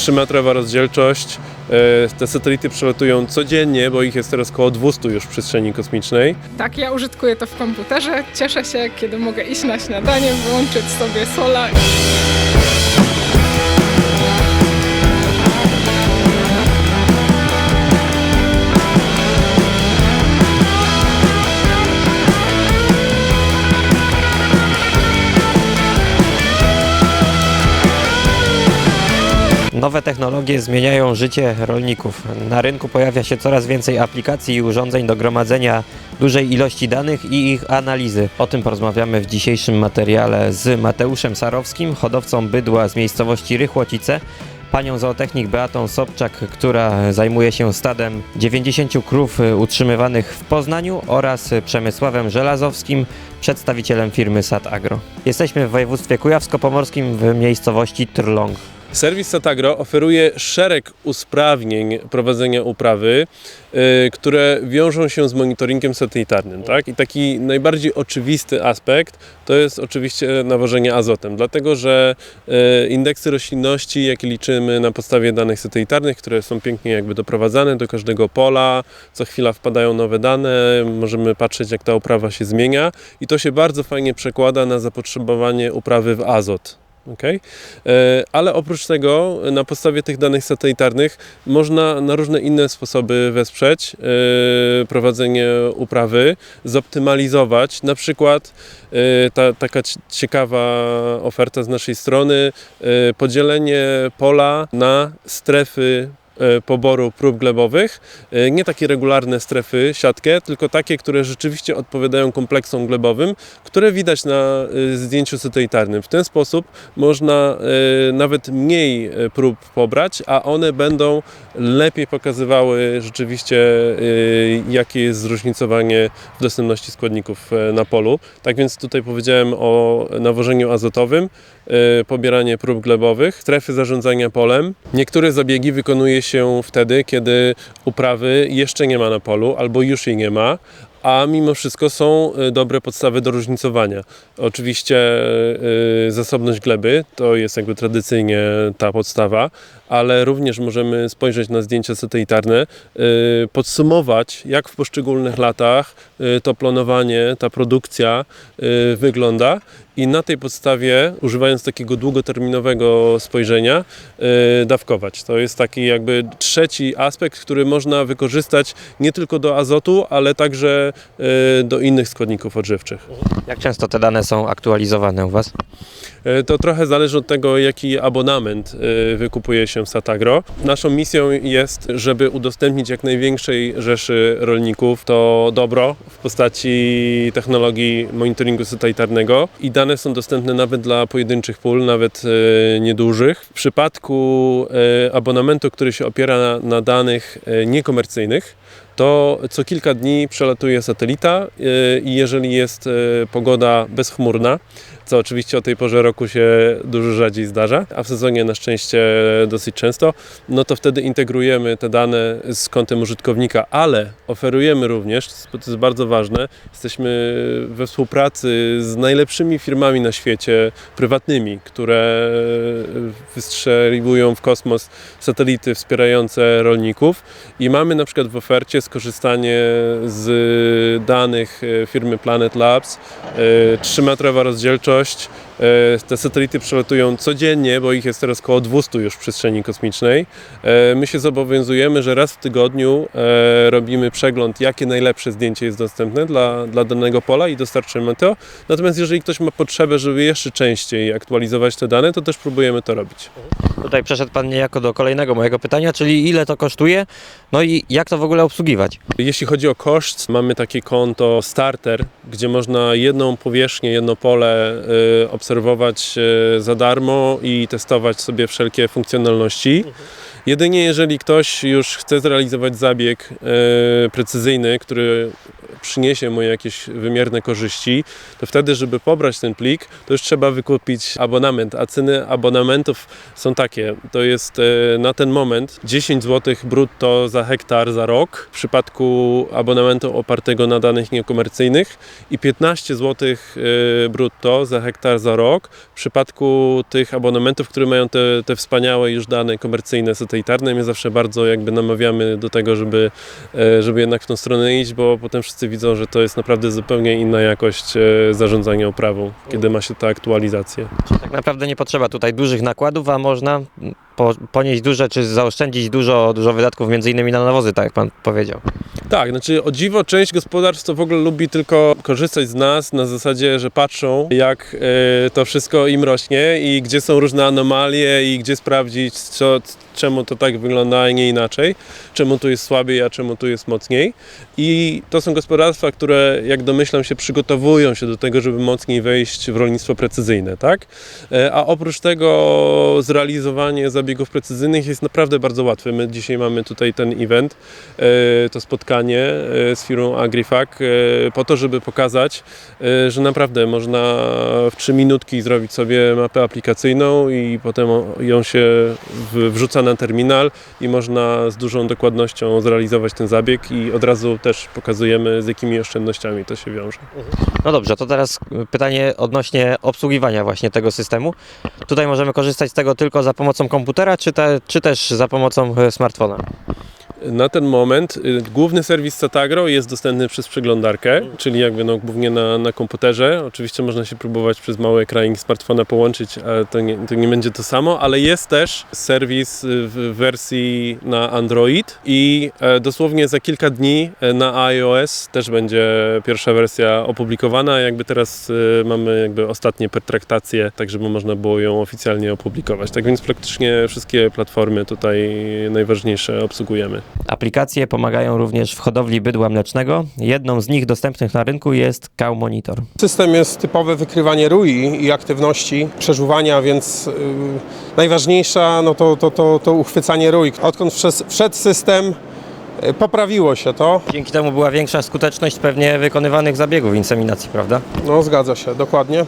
3-metrowa rozdzielczość. E, Te satelity przelatują codziennie, bo ich jest teraz około 200 już w przestrzeni kosmicznej. Tak, ja użytkuję to w komputerze. Cieszę się, kiedy mogę iść na śniadanie, wyłączyć sobie sola. Nowe technologie zmieniają życie rolników. Na rynku pojawia się coraz więcej aplikacji i urządzeń do gromadzenia dużej ilości danych i ich analizy. O tym porozmawiamy w dzisiejszym materiale z Mateuszem Sarowskim, hodowcą bydła z miejscowości Rychłocice, panią zootechnik Beatą Sobczak, która zajmuje się stadem 90 krów utrzymywanych w Poznaniu oraz Przemysławem Żelazowskim, przedstawicielem firmy Sat Agro. Jesteśmy w województwie kujawsko-pomorskim w miejscowości Trlong. Serwis Satagro oferuje szereg usprawnień prowadzenia uprawy, y, które wiążą się z monitoringiem satelitarnym. Tak? I taki najbardziej oczywisty aspekt to jest oczywiście nawożenie azotem, dlatego że y, indeksy roślinności, jakie liczymy na podstawie danych satelitarnych, które są pięknie jakby doprowadzane do każdego pola, co chwila wpadają nowe dane, możemy patrzeć jak ta uprawa się zmienia i to się bardzo fajnie przekłada na zapotrzebowanie uprawy w azot. Okay? Ale oprócz tego, na podstawie tych danych satelitarnych, można na różne inne sposoby wesprzeć e, prowadzenie uprawy, zoptymalizować. Na przykład e, ta, taka ci- ciekawa oferta z naszej strony, e, podzielenie pola na strefy e, poboru prób glebowych. E, Nie takie regularne strefy, siatkę, tylko takie, które rzeczywiście odpowiadają kompleksom glebowym, które widać na e, zdjęciu satelitarnym. W ten sposób można e, nawet mniej e, prób pobrać, a one będą lepiej pokazywały rzeczywiście, e, jakie jest zróżnicowanie w dostępności składników e, na polu. Tak więc tutaj powiedziałem o nawożeniu azotowym, e, pobieranie prób glebowych, strefy zarządzania polem. Niektóre zabiegi wykonuje się wtedy, kiedy uprawy jeszcze nie ma na polu albo już jej nie ma, a mimo wszystko są e, dobre podstawy do różnicowania. Oczywiście e, zasobność gleby to jest jakby tradycyjnie ta podstawa, ale również możemy spojrzeć na zdjęcia satelitarne, e, podsumować jak w poszczególnych latach to planowanie, ta produkcja wygląda i na tej podstawie, używając takiego długoterminowego spojrzenia, e, dawkować. To jest taki jakby trzeci aspekt, który można wykorzystać nie tylko do azotu, ale także e, do innych składników odżywczych. Jak często te dane są aktualizowane u Was? E, To trochę zależy od tego, jaki abonament wykupuje się w Satagro. Naszą misją jest, żeby udostępnić jak największej rzeszy rolników to dobro w postaci technologii monitoringu satelitarnego i dane są dostępne nawet dla pojedynczych pól, nawet e, niedużych. W przypadku e, abonamentu, który się opiera na, na danych e, niekomercyjnych, to co kilka dni przelatuje satelita i jeżeli jest pogoda bezchmurna, co oczywiście o tej porze roku się dużo rzadziej zdarza, a w sezonie na szczęście dosyć często, no to wtedy integrujemy te dane z kątem użytkownika, ale oferujemy również, to jest bardzo ważne, jesteśmy we współpracy z najlepszymi firmami na świecie, prywatnymi, które wystrzeliwują w kosmos satelity wspierające rolników i mamy na przykład w ofercie skorzystanie z danych e, firmy Planet Labs, 3-metrowa rozdzielczość. E, Te satelity przelatują codziennie, bo ich jest teraz około 200 już w przestrzeni kosmicznej. E, My się zobowiązujemy, że raz w tygodniu e, robimy przegląd, jakie najlepsze zdjęcie jest dostępne dla, dla danego pola i dostarczymy to. Natomiast jeżeli ktoś ma potrzebę, żeby jeszcze częściej aktualizować te dane, to też próbujemy to robić. Tutaj przeszedł Pan niejako do kolejnego mojego pytania, czyli ile to kosztuje, no i jak to w ogóle obsługiwać? Jeśli chodzi o koszt, mamy takie konto starter, gdzie można jedną powierzchnię, jedno pole y, obserwować y, za darmo i testować sobie wszelkie funkcjonalności. Jedynie jeżeli ktoś już chce zrealizować zabieg y, precyzyjny, który przyniesie mu jakieś wymierne korzyści, to wtedy, żeby pobrać ten plik, to już trzeba wykupić abonament, a ceny abonamentów są takie. To jest e, na ten moment 10 zł brutto za hektar za rok w przypadku abonamentu opartego na danych niekomercyjnych i 15 zł e, brutto za hektar za rok w przypadku tych abonamentów, które mają te, te wspaniałe już dane komercyjne, satelitarne. My zawsze bardzo jakby namawiamy do tego, żeby, e, żeby jednak w tą stronę iść, bo potem wszyscy widzą, że to jest naprawdę zupełnie inna jakość e, zarządzania uprawą, kiedy ma się ta aktualizację. Tak naprawdę nie potrzeba tutaj dużych nakładów, a można po, ponieść duże, czy zaoszczędzić dużo, dużo wydatków, między innymi na nawozy, tak jak pan powiedział. Tak, znaczy o dziwo część gospodarstw to w ogóle lubi tylko korzystać z nas na zasadzie, że patrzą jak e, to wszystko im rośnie i gdzie są różne anomalie i gdzie sprawdzić co, czemu to tak wygląda, a nie inaczej, czemu tu jest słabiej, a czemu tu jest mocniej. I to są gospodarstwa, które jak domyślam się przygotowują się do tego, żeby mocniej wejść w rolnictwo precyzyjne, tak? E, A oprócz tego zrealizowanie zabiegów precyzyjnych jest naprawdę bardzo łatwe. My dzisiaj mamy tutaj ten event, e, to spotkanie e, z firmą AgriFac e, po to, żeby pokazać, że naprawdę można w 3 minutki zrobić sobie mapę aplikacyjną i potem ją się wrzuca na terminal i można z dużą dokładnością zrealizować ten zabieg i od razu też pokazujemy z jakimi oszczędnościami to się wiąże. No dobrze, to teraz pytanie odnośnie obsługiwania właśnie tego systemu. Tutaj możemy korzystać z tego tylko za pomocą komputera, czy, te, czy też za pomocą e, smartfona? Na ten moment y, główny serwis Satagro jest dostępny przez przeglądarkę, czyli jakby no, głównie na, na komputerze. Oczywiście można się próbować przez mały ekranik smartfona połączyć, ale to nie, to nie będzie to samo, ale jest też serwis y, w wersji na Android i e, dosłownie za kilka dni e, na iOS też będzie pierwsza wersja opublikowana. Jakby teraz y, mamy jakby ostatnie pertraktacje, tak żeby można było ją oficjalnie opublikować. Tak więc praktycznie wszystkie platformy tutaj najważniejsze obsługujemy. Aplikacje pomagają również w hodowli bydła mlecznego. Jedną z nich dostępnych na rynku jest Cow Monitor. System jest typowe wykrywanie rui i aktywności przeżuwania, więc y, najważniejsza no to, to, to, to uchwycanie rui. Odkąd wszedł, wszedł system, y, poprawiło się to. Dzięki temu była większa skuteczność pewnie wykonywanych zabiegów inseminacji, prawda? No zgadza się, dokładnie.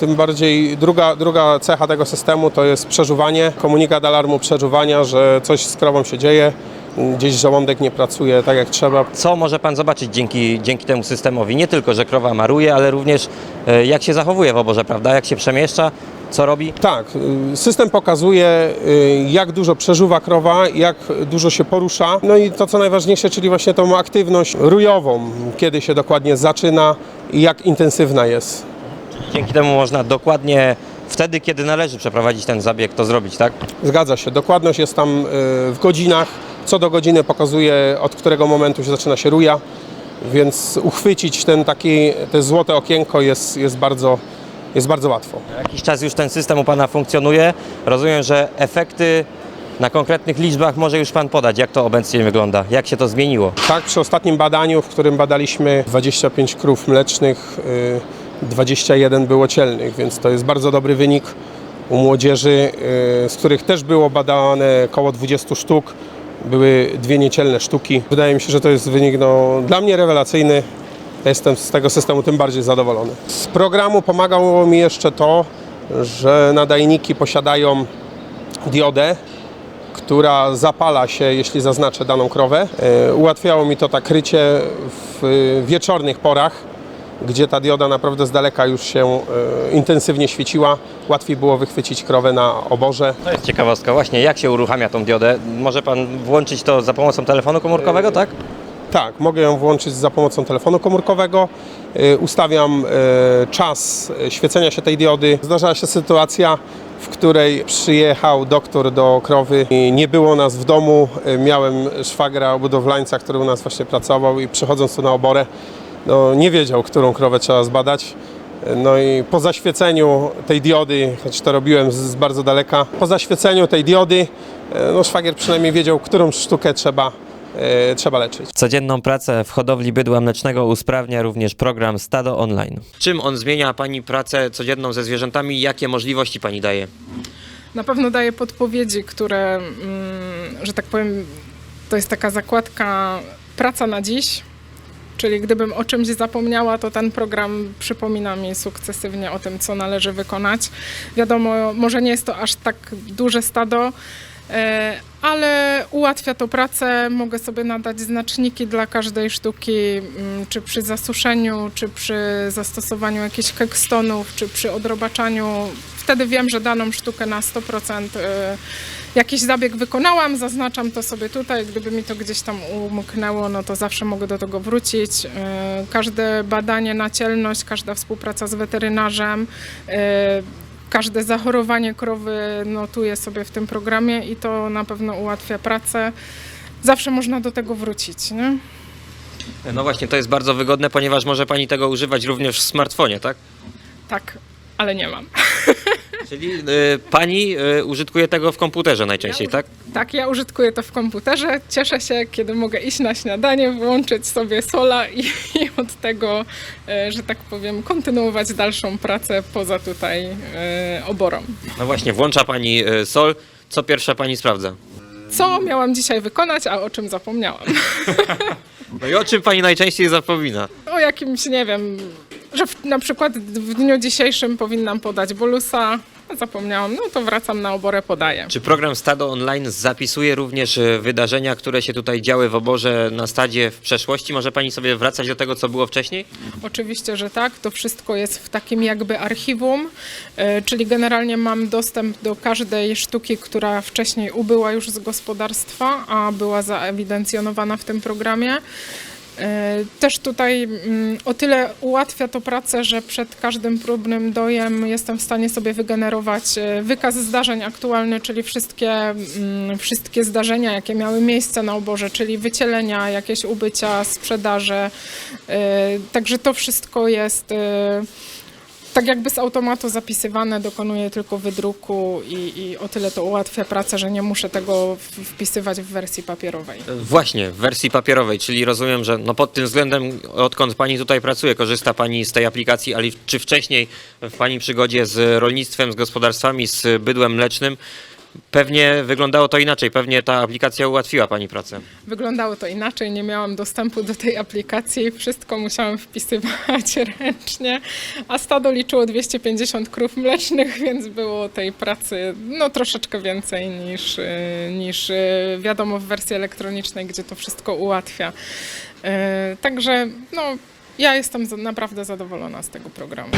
Tym bardziej druga, druga cecha tego systemu to jest przeżuwanie, komunikat alarmu przeżuwania, że coś z krową się dzieje, gdzieś żołądek nie pracuje tak jak trzeba. Co może Pan zobaczyć dzięki, dzięki temu systemowi? Nie tylko, że krowa maruje, ale również e, jak się zachowuje w oborze, prawda? Jak się przemieszcza, co robi? Tak, y, system pokazuje y, jak dużo przeżuwa krowa, jak dużo się porusza. No i to co najważniejsze, czyli właśnie tą aktywność rujową, kiedy się dokładnie zaczyna i jak intensywna jest. Dzięki temu można dokładnie wtedy, kiedy należy przeprowadzić ten zabieg, to zrobić, tak? Zgadza się, dokładność jest tam y, w godzinach. Co do godziny pokazuje, od którego momentu się zaczyna się ruja, więc uchwycić ten taki, te złote okienko jest, jest, bardzo, jest bardzo łatwo. Jakiś czas już ten system u Pana funkcjonuje. Rozumiem, że efekty na konkretnych liczbach może już Pan podać, jak to obecnie wygląda, jak się to zmieniło. Tak, przy ostatnim badaniu, w którym badaliśmy 25 krów mlecznych, y, 21 było cielnych, więc to jest bardzo dobry wynik u młodzieży, y, z których też było badane około 20 sztuk. Były dwie niecielne sztuki. Wydaje mi się, że to jest wynik no, dla mnie rewelacyjny. Jestem z tego systemu tym bardziej zadowolony. Z programu pomagało mi jeszcze to, że nadajniki posiadają diodę, która zapala się, jeśli zaznaczę daną krowę. E, Ułatwiało mi to tak krycie w e, wieczornych porach, gdzie ta dioda naprawdę z daleka już się e, intensywnie świeciła. Łatwiej było wychwycić krowę na oborze. To jest ciekawostka, właśnie jak się uruchamia tą diodę? Może Pan włączyć to za pomocą telefonu komórkowego, tak? Tak, mogę ją włączyć za pomocą telefonu komórkowego. E, Ustawiam e, czas e, świecenia się tej diody. Zdarzała się sytuacja, w której przyjechał doktor do krowy i nie było nas w domu. E, Miałem szwagra budowlańca, który u nas właśnie pracował i przychodząc tu na oborę, no, nie wiedział, którą krowę trzeba zbadać. No i po zaświeceniu tej diody, choć to robiłem z, z bardzo daleka, po zaświeceniu tej diody, e, no, szwagier przynajmniej wiedział, którą sztukę trzeba, e, trzeba leczyć. Codzienną pracę w hodowli bydła mlecznego usprawnia również program Stado Online. Czym on zmienia Pani pracę codzienną ze zwierzętami? Jakie możliwości Pani daje? Na pewno daje podpowiedzi, które, mm, że tak powiem, to jest taka zakładka praca na dziś. Czyli gdybym o czymś zapomniała, to ten program przypomina mi sukcesywnie o tym, co należy wykonać. Wiadomo, może nie jest to aż tak duże stado, ale ułatwia to pracę. Mogę sobie nadać znaczniki dla każdej sztuki, mm, czy przy zasuszeniu, czy przy zastosowaniu jakichś kekstonów, czy przy odrobaczaniu. Wtedy wiem, że daną sztukę na 100% e, jakiś zabieg wykonałam, zaznaczam to sobie tutaj. Gdyby mi to gdzieś tam umknęło, no to zawsze mogę do tego wrócić. E, Każde badanie na cielność, każda współpraca z weterynarzem, e, każde zachorowanie krowy notuję sobie w tym programie i to na pewno ułatwia pracę. Zawsze można do tego wrócić. Nie? No właśnie, to jest bardzo wygodne, ponieważ może pani tego używać również w smartfonie, tak? Tak, ale nie mam. Czyli y, pani y, użytkuje tego w komputerze najczęściej, tak? Tak, ja użytkuję to w komputerze. Cieszę się, kiedy mogę iść na śniadanie, włączyć sobie sola i, i od tego, e, że tak powiem, kontynuować dalszą pracę poza tutaj e, oborą. No właśnie, włącza pani y, sol. Co pierwsza pani sprawdza? Co miałam dzisiaj wykonać, a o czym zapomniałam? No i o czym pani najczęściej zapomina? O jakimś, nie wiem, że w, na przykład w dniu dzisiejszym powinnam podać bolusa. Zapomniałam, no to wracam na oborę, podaję. Czy program Stado Online zapisuje również y, wydarzenia, które się tutaj działy w oborze na stadzie w przeszłości? Może pani sobie wracać do tego, co było wcześniej? Oczywiście, że tak. To wszystko jest w takim jakby archiwum, e, czyli generalnie mam dostęp do każdej sztuki, która wcześniej ubyła już z gospodarstwa, a była zaewidencjonowana w tym programie. E, Też tutaj mm, o tyle ułatwia to pracę, że przed każdym próbnym dojem jestem w stanie sobie wygenerować e, wykaz zdarzeń aktualny, czyli wszystkie, mm, wszystkie zdarzenia, jakie miały miejsce na oborze, czyli wycielenia, jakieś ubycia, sprzedaże. E, Także to wszystko jest tak jakby z automatu zapisywane, dokonuję tylko wydruku i, i o tyle to ułatwia pracę, że nie muszę tego wpisywać w wersji papierowej. Właśnie, w wersji papierowej, czyli rozumiem, że no pod tym względem, odkąd pani tutaj pracuje, korzysta pani z tej aplikacji, ale czy wcześniej w pani przygodzie z rolnictwem, z gospodarstwami, z bydłem mlecznym, pewnie wyglądało to inaczej, pewnie ta aplikacja ułatwiła pani pracę. Wyglądało to inaczej, nie miałam dostępu do tej aplikacji, wszystko musiałam wpisywać ręcznie, a stado liczyło 250 krów mlecznych, więc było tej pracy no, troszeczkę więcej niż, y, niż y, wiadomo w wersji elektronicznej, gdzie to wszystko ułatwia. Y, Także no, ja jestem naprawdę zadowolona z tego programu.